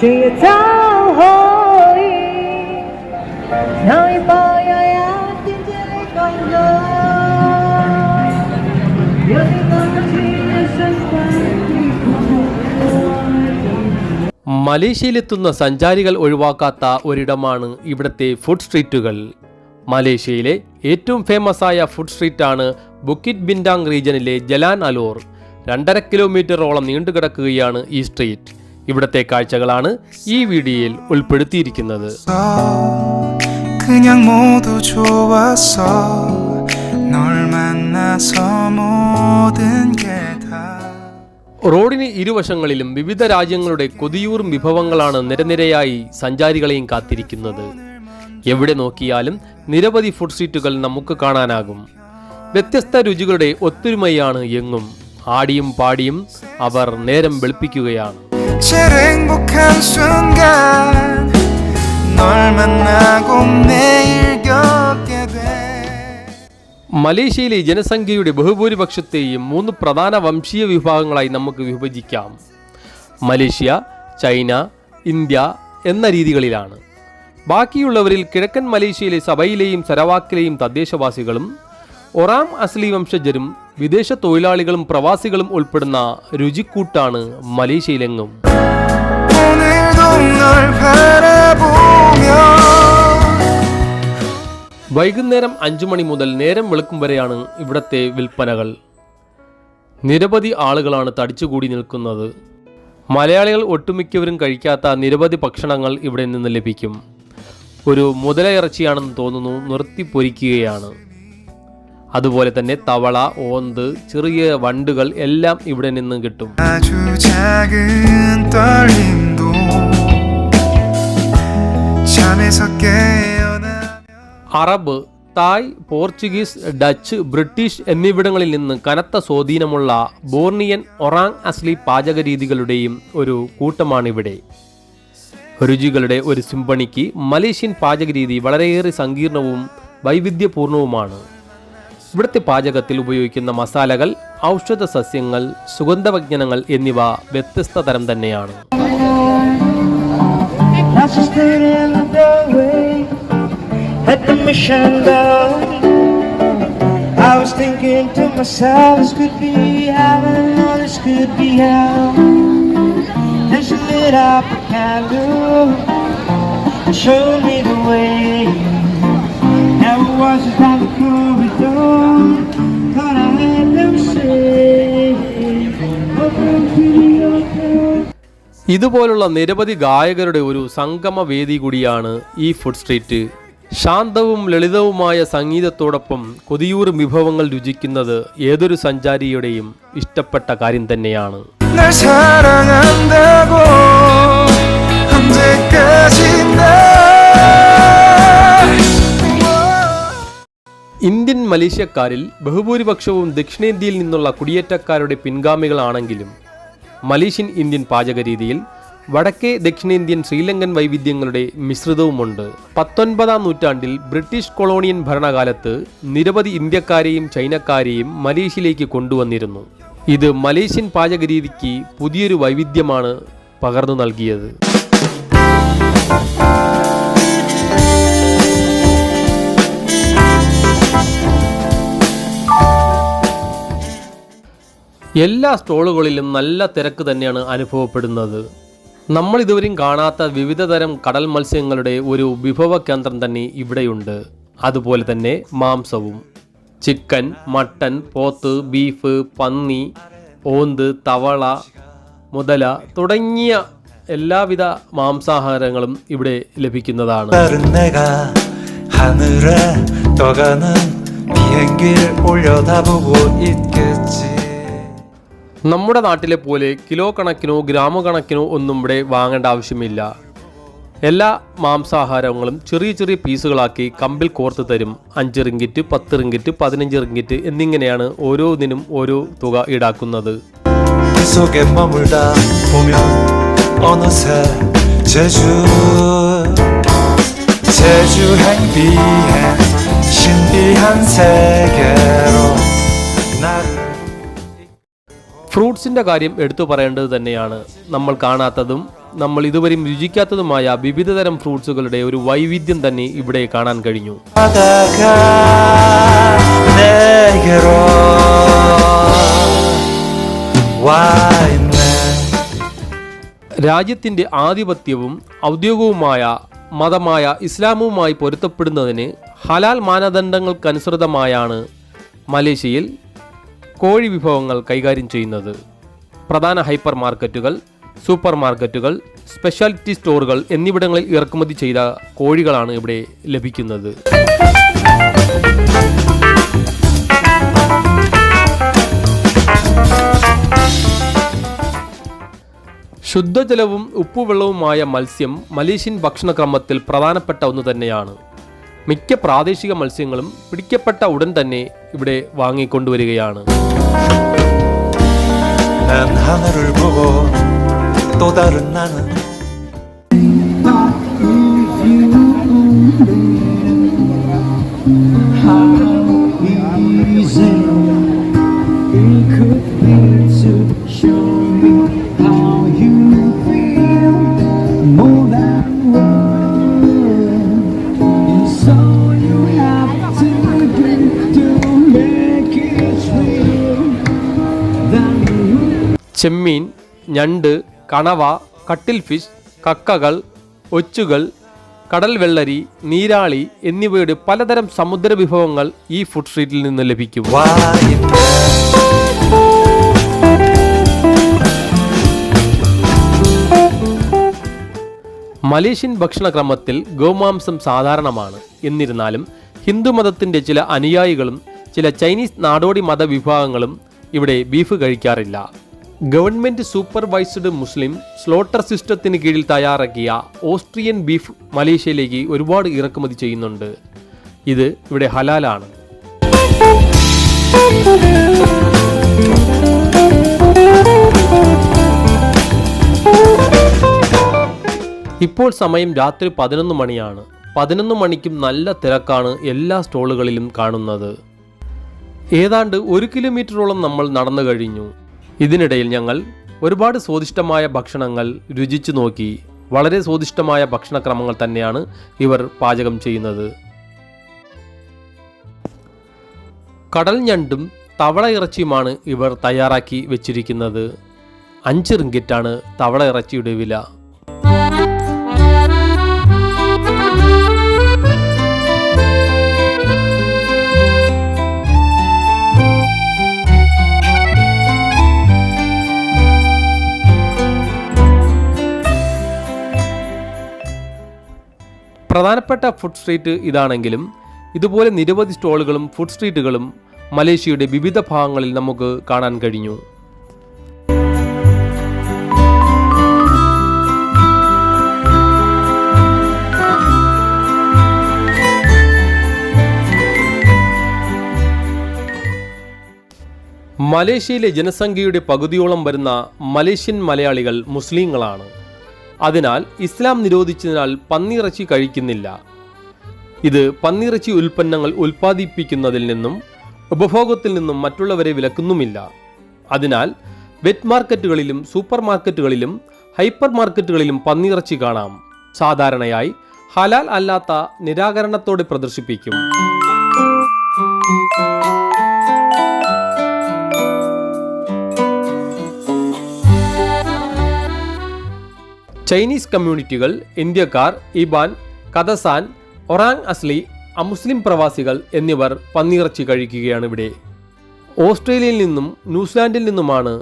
只找可以，能把呀呀点点的感觉，有你放弃的身段。 മലേഷ്യയിലെത്തുന്ന സഞ്ചാരികൾ ഒഴിവാക്കാത്ത ഒരിടമാണ് ഇവിടുത്തെ ഫുഡ് സ്ട്രീറ്റുകൾ മലേഷ്യയിലെ ഏറ്റവും ഫേമസ് ആയ ഫുഡ് സ്ട്രീറ്റാണ് ബുക്കിറ്റ് ബിൻഡാങ് റീജിയനിലെ ജലാൻ അലോർ രണ്ടര കിലോമീറ്ററോളം നീണ്ടുകിടക്കുകയാണ് ഈ സ്ട്രീറ്റ് ഇവിടുത്തെ കാഴ്ചകളാണ് ഈ വീഡിയോയിൽ ഉൾപ്പെടുത്തിയിരിക്കുന്നത് 그냥 모두 좋았어 널 만나서 모든 게다 റോഡിന് ഇരുവശങ്ങളിലും വിവിധ രാജ്യങ്ങളുടെ കൊതിയൂറും വിഭവങ്ങളാണ് നിരനിരയായി സഞ്ചാരികളെയും കാത്തിരിക്കുന്നത് എവിടെ നോക്കിയാലും നിരവധി ഫുഡ് സ്ട്രീറ്റുകൾ നമുക്ക് കാണാനാകും വ്യത്യസ്ത രുചികളുടെ ഒത്തൊരുമയാണ് എങ്ങും ആടിയും പാടിയും അവർ നേരം വെളുപ്പിക്കുകയാണ് 제일 행복한 순간 널 만나고 매일 겪게 돼 മലേഷ്യയിലെ ജനസംഖ്യയുടെ ബഹുഭൂരിപക്ഷത്തെയും മൂന്ന് പ്രധാന വംശീയ വിഭാഗങ്ങളായി നമുക്ക് വിഭജിക്കാം മലേഷ്യ ചൈന ഇന്ത്യ എന്ന രീതികളിലാണ് ബാക്കിയുള്ളവരിൽ കിഴക്കൻ മലേഷ്യയിലെ സബയിലെയും സരവാക്കിലെയും തദ്ദേശവാസികളും ഒറാം അസ്ലി വംശജരും വിദേശ തൊഴിലാളികളും പ്രവാസികളും ഉൾപ്പെടുന്ന രുചിക്കൂട്ടാണ് മലേഷ്യയിലെങ്ങും. വൈകുന്നേരം അഞ്ചു മണി മുതൽ നേരം വെളുക്കും വരെയാണ് ഇവിടത്തെ വിൽപ്പനകൾ. നിരവധി ആളുകളാണ് തടിച്ചുകൂടി നിൽക്കുന്നത്. മലയാളികൾ ഒട്ടുമിക്കവരും കഴിക്കാത്ത നിരവധി ഭക്ഷണങ്ങൾ ഇവിടെ നിന്ന് ലഭിക്കും. ഒരു മുതലയിറച്ചിയാണെന്ന് തോന്നുന്നു നിർത്തി പൊരിക്കുകയാണ്. അതുപോലെ തന്നെ തവള ഓന്ത് ചെറിയ വണ്ടുകൾ എല്ലാം ഇവിടെ നിന്നും കിട്ടും. Arab Thai Portuguese Dutch British എന്നിവിടങ്ങളിൽ നിന്ന് കനത്ത സ്വാധീനമുള്ള ബോർണിയൻ ഒറാങ് അസ്ലി പാചക രീതികളുടെയും ഒരു കൂട്ടമാണിവിടെ. രുചികളുടെ ഒരു സിംപണിക്ക് മലേഷ്യൻ പാചക രീതി വളരെയേറെ സങ്കീർണവും വൈവിധ്യപൂർണവുമാണ്. ഇവിടുത്തെ പാചകത്തിൽ ഉപയോഗിക്കുന്ന മസാലകൾ ഔഷധ സസ്യങ്ങൾ സുഗന്ധവജ്ഞനങ്ങൾ എന്നിവ വ്യത്യസ്ത തരം തന്നെയാണ് Show me the way. Never was a time to. ഇതുപോലുള്ള നിരവധി ഗായകരുടെ ഒരു സംഗമ വേദി കൂടിയാണ് ഈ ഫുഡ് സ്ട്രീറ്റ്. ശാന്തവും ലളിതവുമായ സംഗീതത്തോടൊപ്പം കൊതിയൂർ വിഭവങ്ങൾ രുചിക്കുന്നത് ഏതൊരു സഞ്ചാരിയുടെയും ഇഷ്ടപ്പെട്ട കാര്യം തന്നെയാണ്. ഇന്ത്യൻ മലേഷ്യക്കാരിൽ ബഹുഭൂരിപക്ഷവും ദക്ഷിണേന്ത്യയിൽ നിന്നുള്ള കുടിയേറ്റക്കാരുടെ പിൻഗാമികളാണെങ്കിലും മലേഷ്യൻ ഇന്ത്യൻ പാചക രീതിയിൽ വടക്കേ ദക്ഷിണേന്ത്യൻ ശ്രീലങ്കൻ വൈവിധ്യങ്ങളുടെ മിശ്രിതവുമുണ്ട്. പത്തൊൻപതാം നൂറ്റാണ്ടിൽ ബ്രിട്ടീഷ് കൊളോണിയൻ ഭരണകാലത്ത് നിരവധി ഇന്ത്യക്കാരെയും ചൈനക്കാരെയും മലേഷ്യയിലേക്ക് കൊണ്ടുവന്നിരുന്നു. ഇത് മലേഷ്യൻ പാചക രീതിക്ക് പുതിയൊരു വൈവിധ്യമാണ് പകർന്നു നൽകിയത്. എല്ലാ സ്റ്റോളുകളിലും നല്ല തിരക്ക് തന്നെയാണ് അനുഭവപ്പെടുന്നത് നമ്മൾ ഇതുവരെയും കാണാത്ത വിവിധ തരം കടൽ മത്സ്യങ്ങളുടെ ഒരു വിഭവ കേന്ദ്രം തന്നെ ഇവിടെയുണ്ട് അതുപോലെ തന്നെ മാംസവും ചിക്കൻ മട്ടൻ പോത്ത് ബീഫ് പന്നി ഓന്ത് തവള മുതല തുടങ്ങിയ എല്ലാവിധ മാംസാഹാരങ്ങളും ഇവിടെ ലഭിക്കുന്നതാണ് 다른 내가 하늘에 떠가는 비행기를 올려다보고 있겠지 നമ്മുടെ നാട്ടിലെ പോലെ കിലോ കണക്കിനോ ഗ്രാമ കണക്കിനോ ഒന്നും ഇവിടെ വാങ്ങേണ്ട ആവശ്യമില്ല എല്ലാ മാംസാഹാരങ്ങളും ചെറിയ ചെറിയ പീസുകളാക്കി കമ്പിൽ കോർത്ത് തരും അഞ്ച് റിങ്കിറ്റ് പത്ത് റിങ്കിറ്റ് പതിനഞ്ച് റിങ്കിറ്റ് എന്നിങ്ങനെയാണ് ഓരോന്നിനും ഓരോ തുക ഈടാക്കുന്നത് 그 속에 머물다 보면 어느새 제주 제주행 비행 신비한 세계로 ഫ്രൂട്ട്സിന്റെ കാര്യം എടുത്തു പറയേണ്ടത് തന്നെയാണ്. നമ്മൾ കാണാത്തതും നമ്മൾ ഇതുവരെയും രുചിക്കാത്തതുമായ വിവിധതരം ഫ്രൂട്ട്സുകളുടെ ഒരു വൈവിധ്യം തന്നെ ഇവിടെ കാണാൻ കഴിഞ്ഞു. രാജ്യത്തിന്റെ ആധിപത്യവും ഔദ്യോഗികവുമായ മതമായ ഇസ്ലാമുമായി പൊരുത്തപ്പെടുന്നതിന് ഹലാൽ മാനദണ്ഡങ്ങൾക്കനുസൃതമായാണ് മലേഷ്യയിൽ കോഴി വിഭവങ്ങൾ കൈകാര്യം ചെയ്യുന്നത് പ്രധാന ഹൈപ്പർ മാർക്കറ്റുകൾ സൂപ്പർ മാർക്കറ്റുകൾ സ്പെഷ്യാലിറ്റി സ്റ്റോറുകൾ എന്നിവിടങ്ങളിൽ ഇറക്കുമതി ചെയ്ത കോഴികളാണ് ഇവിടെ ലഭിക്കുന്നത്. ശുദ്ധജലവും ഉപ്പുവെള്ളവുമായ മത്സ്യം മലേഷ്യൻ ഭക്ഷണക്രമത്തിൽ പ്രധാനപ്പെട്ട ഒന്ന് തന്നെയാണ്. മിക്ക പ്രാദേശിക മത്സ്യങ്ങളും പിടിക്കപ്പെട്ട ഉടൻ തന്നെ ഇവിടെ വാങ്ങിക്കൊണ്ടുവരികയാണ്. 난 하늘을 보고 또 다른 나는 ചെമ്മീൻ ഞണ്ട് കണവ കട്ടിൽ ഫിഷ് കക്കകൾ ഒച്ചുകൾ കടൽ വെള്ളരി നീരാളി എന്നിവയുടെ പലതരം സമുദ്ര വിഭവങ്ങൾ ഈ ഫുഡ് സ്ട്രീറ്റിൽ നിന്ന് ലഭിക്കും. മലേഷ്യൻ ഭക്ഷണക്രമത്തിൽ ഗോമാംസം സാധാരണമാണ്. എന്നിരുന്നാലും ഹിന്ദുമതത്തിന്റെ ചില അനുയായികളും ചില ചൈനീസ് നാടോടി മതവിഭാഗങ്ങളും ഇവിടെ ബീഫ് കഴിക്കാറില്ല. ഗവൺമെന്റ് സൂപ്പർവൈസ്ഡ് മുസ്ലിം സ്ലോട്ടർ സിസ്റ്റത്തിന് കീഴിൽ തയ്യാറാക്കിയ ഓസ്ട്രിയൻ ബീഫ് മലേഷ്യയിലേക്ക് ഒരുപാട് ഇറക്കുമതി ചെയ്യുന്നുണ്ട്. ഇത് ഇവിടെ ഹലാലാണ്. ഇപ്പോൾ സമയം രാത്രി പതിനൊന്ന് മണിയാണ്. പതിനൊന്ന് മണിക്കും നല്ല തിരക്കാണ് എല്ലാ സ്റ്റോളുകളിലും കാണുന്നത്. ഏതാണ്ട് ഒരു കിലോമീറ്ററോളം നമ്മൾ നടന്നു കഴിഞ്ഞു. ഇതിനിടയിൽ ഞങ്ങൾ ഒരുപാട് സ്വാദിഷ്ടമായ ഭക്ഷണങ്ങൾ രുചിച്ചു നോക്കി. വളരെ സ്വാദിഷ്ടമായ ഭക്ഷണക്രമങ്ങൾ തന്നെയാണ് ഇവർ പാചകം ചെയ്യുന്നത്. കടൽ ഞണ്ടും തവള ഇറച്ചിയുമാണ് ഇവർ തയ്യാറാക്കി വെച്ചിരിക്കുന്നത്. അഞ്ച് റിങ്കിറ്റാണ് തവള ഇറച്ചിയുടെ വില. പ്രധാനപ്പെട്ട ഫുഡ് സ്ട്രീറ്റ് ഇതാണെങ്കിലും ഇതുപോലെ നിരവധി സ്റ്റോളുകളും ഫുഡ് സ്ട്രീറ്റുകളും മലേഷ്യയുടെ വിവിധ ഭാഗങ്ങളിൽ നമുക്ക് കാണാൻ കഴിഞ്ഞു. മലേഷ്യയിലെ ജനസംഖ്യയുടെ പകുതിയോളം വരുന്ന മലേഷ്യൻ മലയാളികൾ മുസ്ലിങ്ങളാണ്. അതിനാൽ ഇസ്ലാം നിരോധിച്ചതിനാൽ പന്നിയിറച്ചി കഴിക്കുന്നില്ല. ഇത് പന്നിയിറച്ചി ഉൽപ്പന്നങ്ങൾ ഉൽപ്പാദിപ്പിക്കുന്നതിൽ നിന്നും ഉപഭോഗത്തിൽ നിന്നും മറ്റുള്ളവരെ വിലക്കുന്നുമില്ല. അതിനാൽ വെറ്റ് മാർക്കറ്റുകളിലും സൂപ്പർ മാർക്കറ്റുകളിലും ഹൈപ്പർ മാർക്കറ്റുകളിലും പന്നിയിറച്ചി കാണാം. സാധാരണയായി ഹലാൽ അല്ലാത്ത നിരാകരണത്തോടെ പ്രദർശിപ്പിക്കും. ചൈനീസ് കമ്മ്യൂണിറ്റികൾ ഇന്ത്യക്കാർ ഇബാൻ കഥസാൻ ഒറാങ് അസ്ലി അമുസ്ലിം പ്രവാസികൾ എന്നിവർ പന്നിയിറച്ചി കഴിക്കുകയാണ് ഇവിടെ. ഓസ്ട്രേലിയയിൽ നിന്നും ന്യൂസിലാൻഡിൽ നിന്നുമാണ്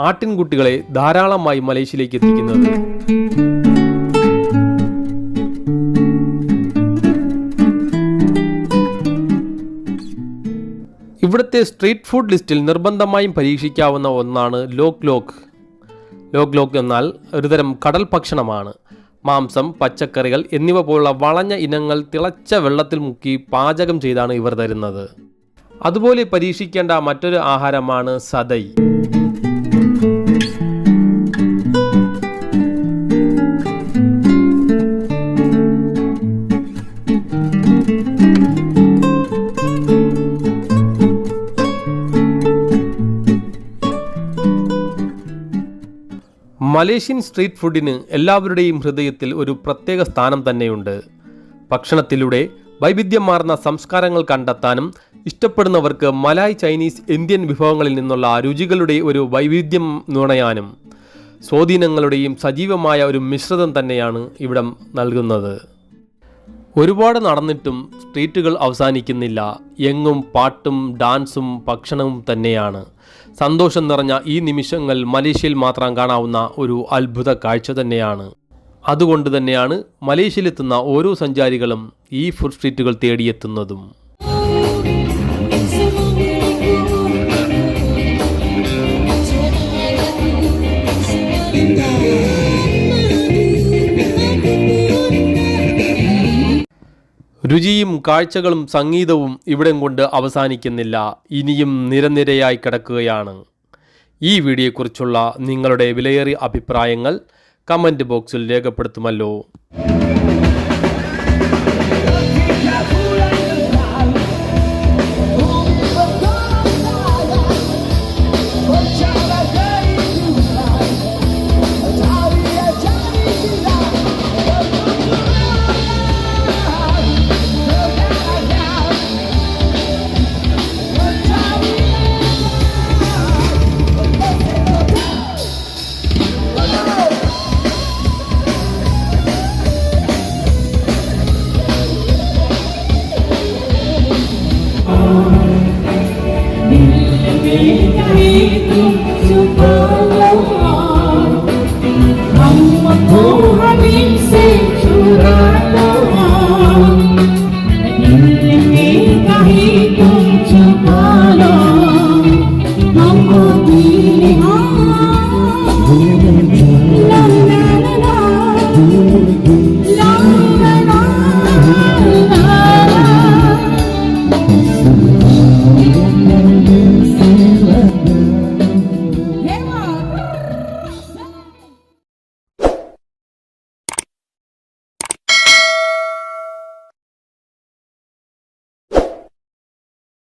ആട്ടിൻകുട്ടികളെ ധാരാളമായി മലേഷ്യയിലേക്ക് എത്തിക്കുന്നത്. ഇവിടുത്തെ സ്ട്രീറ്റ് ഫുഡ് ലിസ്റ്റിൽ നിർബന്ധമായും പരീക്ഷിക്കാവുന്ന ഒന്നാണ് ലോക്ക് ലോക്ക് ലോക്ക് ലോഗ് എന്നാൽ ഒരുതരം കടൽ ഭക്ഷണമാണ്. മാംസം പച്ചക്കറികൾ എന്നിവ പോലുള്ള വളഞ്ഞ ഇനങ്ങൾ തിളച്ച വെള്ളത്തിൽ മുക്കി പാചകം ചെയ്താണ് ഇവർ തരുന്നത്. അതുപോലെ പരീക്ഷിക്കേണ്ട മറ്റൊരു ആഹാരമാണ് സദൈ. മലേഷ്യൻ സ്ട്രീറ്റ് ഫുഡിന് എല്ലാവരുടെയും ഹൃദയത്തിൽ ഒരു പ്രത്യേക സ്ഥാനം തന്നെയുണ്ട്. ഭക്ഷണത്തിലൂടെ വൈവിധ്യമാർന്ന സംസ്കാരങ്ങൾ കണ്ടെത്താനും ഇഷ്ടപ്പെടുന്നവർക്ക് മലായ് ചൈനീസ് ഇന്ത്യൻ വിഭവങ്ങളിൽ നിന്നുള്ള രുചികളുടെ ഒരു വൈവിധ്യം നുണയാനും സ്വാധീനങ്ങളുടെയും സജീവമായ ഒരു മിശ്രിതം തന്നെയാണ് ഇവിടം നൽകുന്നത്. ഒരുപാട് നടന്നിട്ടും സ്ട്രീറ്റുകൾ അവസാനിക്കുന്നില്ല. എങ്ങും പാട്ടും ഡാൻസും ഭക്ഷണവും തന്നെയാണ്. സന്തോഷം നിറഞ്ഞ ഈ നിമിഷങ്ങൾ മലേഷ്യയിൽ മാത്രം കാണാവുന്ന ഒരു അത്ഭുത കാഴ്ച തന്നെയാണ്. അതുകൊണ്ട് തന്നെയാണ് മലേഷ്യയിലെത്തുന്ന ഓരോ സഞ്ചാരികളും ഈ ഫുഡ് സ്ട്രീറ്റുകൾ തേടിയെത്തുന്നതും. രുചിയും കാഴ്ചകളും സംഗീതവും ഇവിടം കൊണ്ട് അവസാനിക്കുന്നില്ല. ഇനിയും നിരനിരയായി കിടക്കുകയാണ്. ഈ വീഡിയോയെക്കുറിച്ചുള്ള നിങ്ങളുടെ വിലയേറിയ അഭിപ്രായങ്ങൾ കമന്റ് ബോക്സിൽ രേഖപ്പെടുത്തുമല്ലോ. Thank you.